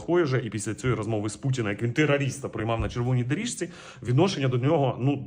плохой же. І після цієї розмови з Путіна, як він терориста приймав на червоній доріжці, відношення до нього ну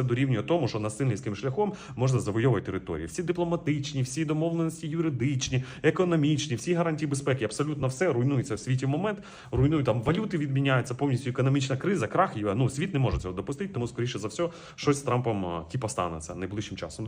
це дорівнює тому, що насильницьким шляхом можна завойовувати території. Всі дипломатичні, всі домовленості юридичні, економічні, всі гарантії безпеки, абсолютно все руйнується в світі момент. Руйнують там валюти, відміняються повністю економічна криза, крах. Ну світ не може цього допустити, тому скоріше за все щось з Трампом, типа станеться найближчим часом.